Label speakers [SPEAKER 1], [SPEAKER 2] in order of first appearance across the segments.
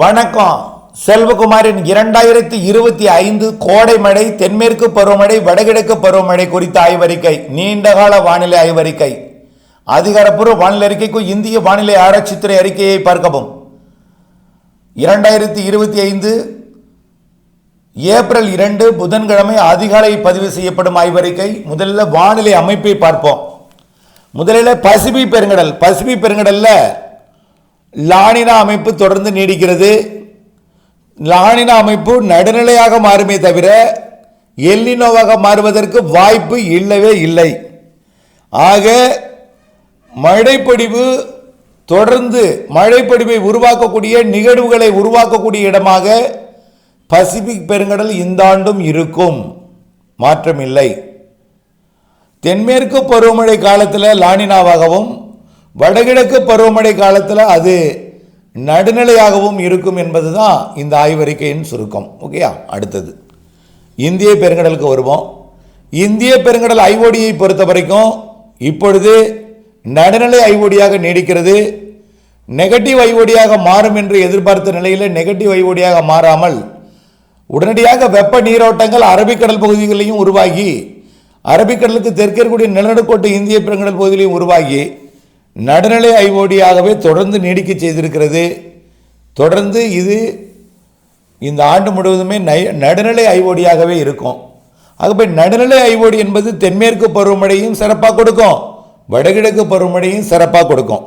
[SPEAKER 1] வணக்கம். செல்வகுமாரின் இரண்டாயிரத்தி இருபத்தி ஐந்து கோடை மழை தென்மேற்கு பருவமழை வடகிழக்கு பருவமழை குறித்த ஆய்வறிக்கை நீண்டகால வானிலை ஆய்வறிக்கை. அதிகாரப்பூர்வ வானிலை அறிக்கைக்கும் இந்திய வானிலை ஆராய்ச்சித்துறை அறிக்கையை பார்க்கவும். இரண்டாயிரத்தி இருபத்தி ஐந்து ஏப்ரல் இரண்டு புதன்கிழமை அதிகாலை பதிவு செய்யப்படும் ஆய்வறிக்கை. முதல்ல வானிலை அமைப்பை பார்ப்போம். முதலில் பசிபி பெருங்கடல் பசிபி பெருங்கடலில் லானினா அமைப்பு தொடர்ந்து நீடிக்கிறது. லானினா அமைப்பு நடுநிலையாக மாறுமே தவிர எல்லினோவாக மாறுவதற்கு வாய்ப்பு இல்லவே இல்லை. ஆக மழைப்பொடிவு தொடர்ந்து மழைப்பொடிவை உருவாக்கக்கூடிய நிகழ்வுகளை உருவாக்கக்கூடிய இடமாக பசிபிக் பெருங்கடல் இந்த ஆண்டும் இருக்கும். மாற்றமில்லை. தென்மேற்கு பருவமழை காலத்தில் லானினாவாகவும் வடகிழக்கு பருவமழை காலத்தில் அது நடுநிலையாகவும் இருக்கும் என்பது தான் இந்த ஆய்வறிக்கையின் சுருக்கம். ஓகேயா அடுத்தது. இந்திய பெருங்கடலுக்கு வருவோம். இந்திய பெருங்கடல் ஐஓடியை பொறுத்த வரைக்கும் இப்பொழுது நடுநிலை ஐஓடியாக நீடிக்கிறது. நெகட்டிவ் ஐஓடியாக மாறும் என்று எதிர்பார்த்த நிலையில் நெகட்டிவ் ஐஓடியாக மாறாமல் உடனடியாக வெப்ப நீரோட்டங்கள் அரபிக்கடல் பகுதிகளையும் உருவாகி அரபிக்கடலுக்கு தெற்கே கூடிய நிலநடுக்கோட்டு இந்திய பெருங்கடல் பகுதியிலையும் உருவாகி நடுநிலை ஐஓடியாகவே தொடர்ந்து நீடிக்க செய்திருக்கிறது. தொடர்ந்து இது இந்த ஆண்டு முழுவதுமே நை நடுநிலை ஐஓடியாகவே இருக்கும். ஆகவே நடுநிலை ஐஓடி என்பது தென்மேற்கு பருவமழையும் சிறப்பாக கொடுக்கும். வடகிழக்கு பருவமழையும் சிறப்பாக கொடுக்கும்.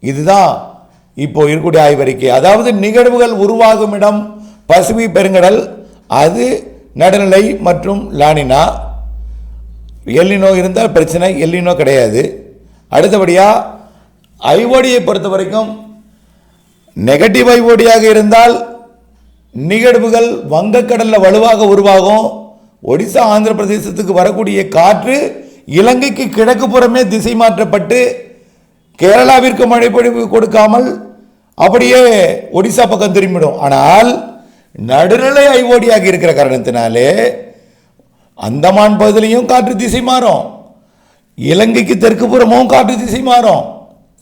[SPEAKER 1] இதுதான் இப்போ இருக்கக்கூடிய ஆய்வறிக்கை. அதாவது நிகழ்வுகள் உருவாகும் இடம் பசிபிக் பெருங்கடல் அது நடுநிலை மற்றும் லானினா. எல்லினோ இருந்தால் பிரச்சனை எல்லினோ கிடையாது. அடுத்தபடியாக ஐஓடியை பொறுத்த வரைக்கும் நெகட்டிவ் ஐஓடியாக இருந்தால் நிகழ்வுகள் வங்கக்கடலில் வலுவாக உருவாகும். ஒடிசா ஆந்திர பிரதேசத்துக்கு வரக்கூடிய காற்று இலங்கைக்கு கிழக்கு புறமே திசை மாற்றப்பட்டு கேரளாவிற்கு மழைப்பொழிவு கொடுக்காமல் அப்படியே ஒடிசா பக்கம் திரும்பிடும். ஆனால் நடுநிலை ஐஓடியாக இருக்கிற காரணத்தினாலே அந்தமான் பகுதியிலையும் காற்று திசை மாறும். இலங்கைக்கு தெற்கு புறமும் காற்று திசை மாறும்.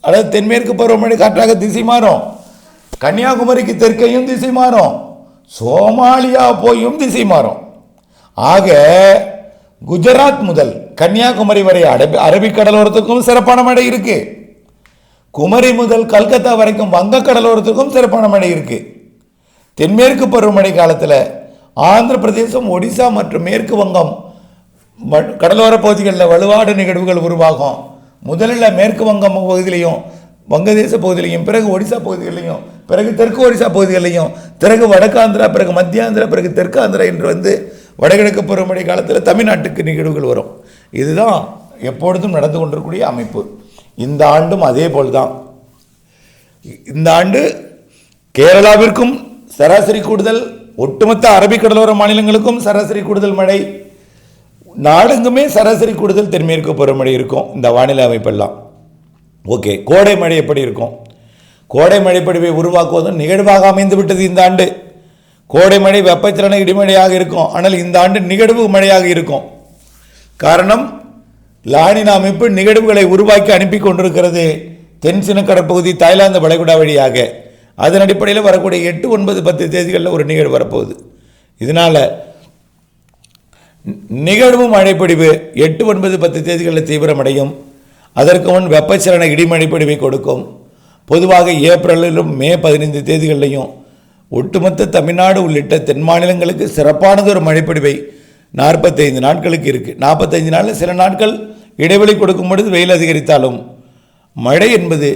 [SPEAKER 1] அதாவது தென்மேற்கு பருவமழை காற்றாக திசை மாறும். கன்னியாகுமரிக்கு தெற்கையும் திசை மாறும். சோமாலியா போயும் திசை மாறும். ஆக குஜராத் முதல் கன்னியாகுமரி வரை அரபி அரபிக் கடலோரத்துக்கும் சிறப்பான மழை இருக்கு. குமரி முதல் கல்கத்தா வரைக்கும் வங்க கடலோரத்துக்கும் சிறப்பான மழை இருக்கு. தென்மேற்கு பருவமழை காலத்தில் ஆந்திர பிரதேசம் ஒடிசா மற்றும் மேற்கு வங்கம் கடலோர பகுதிகளில் வலுவாடு நிகழ்வுகள் உருவாகும். முதலில் மேற்கு வங்கம் பகுதியிலையும் வங்கதேச பகுதியிலையும் பிறகு ஒடிசா பகுதிகளிலையும் பிறகு தெற்கு ஒடிசா பகுதிகளிலையும் பிறகு வடக்கு ஆந்திரா பிறகு மத்திய ஆந்திரா பிறகு தெற்கு ஆந்திரா என்று வந்து வடகிழக்கு பருவமழை காலத்தில் தமிழ்நாட்டுக்கு நிகழ்வுகள் வரும். இதுதான் எப்பொழுதும் நடந்து கொண்டிருக்கக்கூடிய அமைப்பு. இந்த ஆண்டும் அதே போல்தான். இந்த ஆண்டு கேரளாவிற்கும் சராசரி கூடுதல் ஒட்டுமொத்த அரபிக் கடலோர மாநிலங்களுக்கும் சராசரி கூடுதல் மழை. நாடெங்குமே சராசரி கூடுதல் தென்மேற்கு பருவமழை இருக்கும் இந்த வானிலை அமைப்பெல்லாம். ஓகே கோடை மழை எப்படி இருக்கும்? கோடை மழைப்பொழிவை உருவாக்குவதும் நிகழ்வாக அமைந்து விட்டது இந்த ஆண்டு. கோடை மழை வெப்பச்சலன இடிமழையாக இருக்கும் ஆனால் இந்த ஆண்டு நிகழ்வு மழையாக இருக்கும். காரணம் லானினா அமைப்பு நிகழ்வுகளை உருவாக்கி அனுப்பி கொண்டிருக்கிறது தென் சின்ன கடற்பகுதி தாய்லாந்து வளைகுடா வழியாக. அதன் அடிப்படையில் வரக்கூடிய எட்டு ஒன்பது பத்து தேதிகளில் ஒரு நிகழ்வு வரப்போகுது. இதனால் நிகழ்வு மழைப்பிடிவு எட்டு ஒன்பது பத்து தேதிகளில் தீவிரமடையும். அதற்கு முன் வெப்பச்சலன இடிமழைப்பொழிவை கொடுக்கும். பொதுவாக ஏப்ரலிலும் மே பதினைந்து தேதிகளிலையும் ஒட்டுமொத்த தமிழ்நாடு உள்ளிட்ட தென் மாநிலங்களுக்கு சிறப்பானது ஒரு மழைப்பொழிவை நாற்பத்தைந்து நாட்களுக்கு இருக்குது நாற்பத்தைந்து நாளில் சில நாட்கள் இடைவெளி கொடுக்கும் பொழுது வெயில் அதிகரித்தாலும் மழை என்பது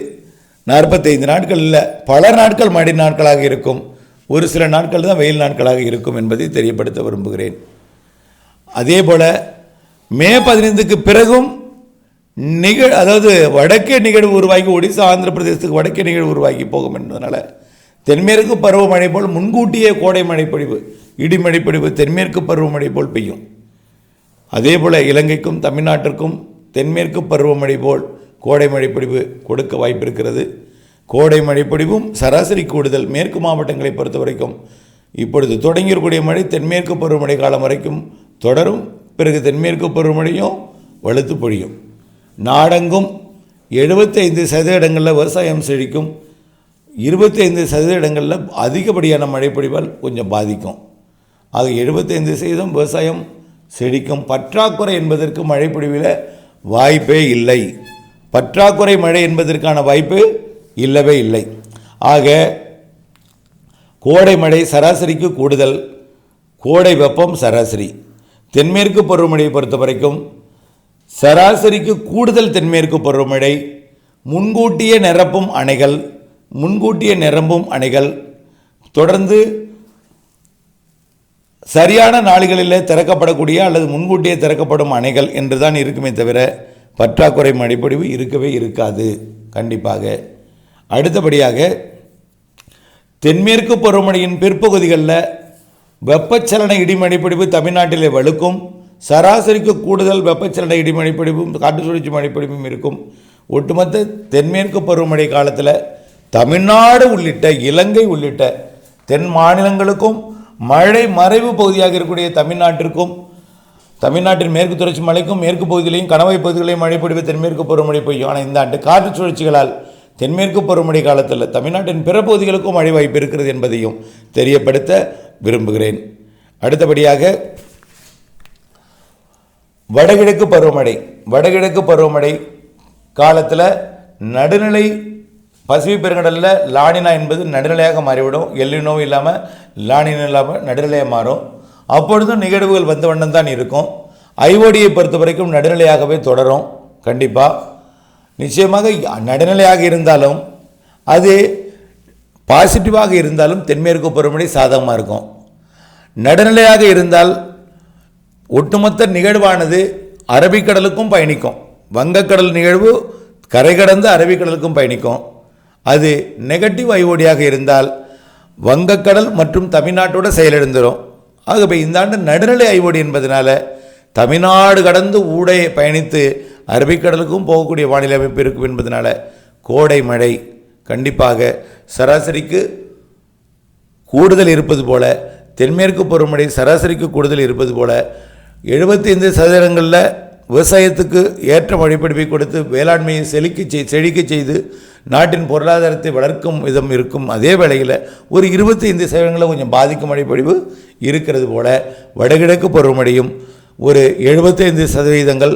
[SPEAKER 1] நாற்பத்தைந்து நாட்கள் இல்லை பல நாட்கள் மழை நாட்களாக இருக்கும். ஒரு சில நாட்கள் தான் வெயில் நாட்களாக இருக்கும் என்பதை தெரியப்படுத்த விரும்புகிறேன். அதே போல் மே பதினைந்துக்கு பிறகும் நிகழ் அதாவது வடக்கே நிகழ்வு உருவாகி ஒடிசா ஆந்திர பிரதேசத்துக்கு வடக்கே நிகழ்வு உருவாகி போகும் என்பதனால தென்மேற்கு பருவமழை போல் முன்கூட்டியே கோடை மழைப்பொழிவு இடிமழைப்பொழிவு தென்மேற்கு பருவமழை போல் பெய்யும். அதே போல் இலங்கைக்கும் தமிழ்நாட்டிற்கும் தென்மேற்கு பருவமழை போல் கோடை மழைப்பொழிவு கொடுக்க வாய்ப்பு இருக்கிறது கோடை மழைப்பொழிவும் சராசரி கூடுதல் மேற்கு மாவட்டங்களை பொறுத்த வரைக்கும் இப்பொழுது தொடங்கியிருக்கக்கூடிய மழை தென்மேற்கு பருவமழை காலம் வரைக்கும் தொடரும். பிறகு தென்மேற்கு பருவமழையும் வலுத்து பொழியும். நாடெங்கும் எழுபத்தைந்து சதவீதங்களில் விவசாயம் செழிக்கும். இருபத்தைந்து சதவீத இடங்களில் அதிகப்படியான மழைப்பொழிவால் கொஞ்சம் பாதிக்கும். ஆக எழுபத்தைந்து சதவீதம் விவசாயம் செழிக்கும். பற்றாக்குறை என்பதற்கு மழைப்பொழிவில் வாய்ப்பே இல்லை. பற்றாக்குறை மழை என்பதற்கான வாய்ப்பு இல்லவே இல்லை. ஆக கோடை மழை சராசரிக்கு கூடுதல். கோடை வெப்பம் சராசரி. தென்மேற்கு பருவமழையை பொறுத்த வரைக்கும் சராசரிக்கு கூடுதல் தென்மேற்கு பருவமழை முன்கூட்டியே நிரப்பும் அணைகள் முன்கூட்டியே நிரம்பும் அணைகள் தொடர்ந்து சரியான நாளிகளில் திறக்கப்படக்கூடிய அல்லது முன்கூட்டியே திறக்கப்படும் அணைகள் என்று தான் இருக்குமே தவிர பற்றாக்குறை மழைப்பொழிவு இருக்கவே இருக்காது. கண்டிப்பாக. அடுத்தபடியாக தென்மேற்கு பருவமழையின் பிற்பகுதிகளில் வெப்பச்சலன இடிமணிப்பிடிப்பு தமிழ்நாட்டிலே வலுக்கும். சராசரிக்கு கூடுதல் வெப்பச்சலன இடிமணிப்பிடிப்பும் காற்று சுழற்சி மணிப்பிடிப்பும் இருக்கும். ஒட்டுமொத்த தென்மேற்கு பருவமழை காலத்தில் தமிழ்நாடு உள்ளிட்ட இலங்கை உள்ளிட்ட தென் மாநிலங்களுக்கும் மழை மறைவு பகுதியாக இருக்கக்கூடிய தமிழ்நாட்டிற்கும் தமிழ்நாட்டின் மேற்கு தொடர்ச்சி மலைக்கும் மேற்கு பகுதியிலையும் கணவை பகுதிகளையும் மழை பொழிவு தென்மேற்கு பருவமழை பெய்யும். ஆனால் இந்த ஆண்டு காற்று சுழற்சிகளால் தென்மேற்கு பருவமழை காலத்தில் தமிழ்நாட்டின் பிற பகுதிகளுக்கும் மழை வாய்ப்பு இருக்கிறது என்பதையும் தெரியப்படுத்த விரும்புகிறேன். அடுத்தபடியாக வடகிழக்கு பருவமழை. வடகிழக்கு பருவமழை காலத்தில் நடுநிலை பசிபிக் பெருங்கடலில் லானினா என்பது நடுநிலையாக மாறிவிடும். எல்லினோ இல்லாமல் லானினா இல்லாமல் நடுநிலையாக மாறும். அப்பொழுதும் நிகழ்வுகள் வந்த வண்ணம் தான் இருக்கும். ஐஓடியை பொறுத்த வரைக்கும் நடுநிலையாகவே தொடரும். கண்டிப்பாக நிச்சயமாக நடுநிலையாக இருந்தாலும் அது பாசிட்டிவாக இருந்தாலும் தென்மேற்கு பருவமழை சாதகமாக இருக்கும். நடுநிலையாக இருந்தால் ஒட்டுமொத்த நிகழ்வானது அரபிக்கடலுக்கும் பயணிக்கும். வங்கக்கடல் நிகழ்வு கரை கடந்து அரபிக்கடலுக்கும் பயணிக்கும். அது நெகட்டிவ் ஐஓடியாக இருந்தால் வங்கக்கடல் மற்றும் தமிழ்நாட்டோட செயலிழந்துடும் ஆகவே இந்த ஆண்டு நடுநிலை ஐஓடி என்பதனால தமிழ்நாடு கடந்து ஊடே பயணித்து அரபிக்கடலுக்கும் போகக்கூடிய வானிலை அமைப்பு இருக்கும் என்பதனால கோடை மழை கண்டிப்பாக சராசரிக்கு கூடுதல் இருப்பது போல தென்மேற்கு பருவமழை சராசரிக்கு கூடுதல் இருப்பது போல எழுபத்தைந்து சதவீதங்களில் விவசாயத்துக்கு ஏற்ற மழைப்பிடிப்பை கொடுத்து வேளாண்மையை செழிக்க செய் செழிக்க செய்து நாட்டின் பொருளாதாரத்தை வளர்க்கும் விதம் இருக்கும் அதே வேளையில் ஒரு இருபத்தைந்து சதவீதங்களில் கொஞ்சம் பாதிக்கும் மழைப்பொழிவு இருக்கிறது போல வடகிழக்கு பருவமழையும் ஒரு எழுபத்தைந்து சதவீதங்கள்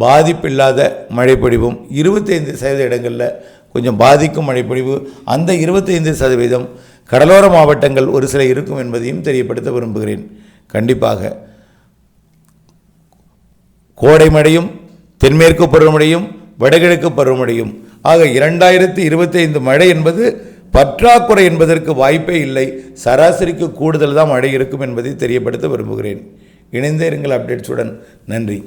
[SPEAKER 1] பாதிப்பில்லாத மழைப்பொழிவும் இருபத்தைந்து சதவீத இடங்களில் கொஞ்சம் பாதிக்கும் மழைப்பொழிவு. அந்த இருபத்தைந்து சதவீதம் கடலோர மாவட்டங்கள் ஒரு சில இருக்கும் என்பதையும் தெரியப்படுத்த விரும்புகிறேன். கண்டிப்பாக கோடை மழையும் தென்மேற்கு பருவமழையும் வடகிழக்கு பருவமழையும். ஆக இரண்டாயிரத்தி இருபத்தைந்து மழை என்பது பற்றாக்குறை என்பதற்கு வாய்ப்பே இல்லை. சராசரிக்கு கூடுதல் தான் மழை இருக்கும் என்பதை தெரியப்படுத்த விரும்புகிறேன். இணைந்தே இருங்கள் அப்டேட்ஸுடன் நன்றி.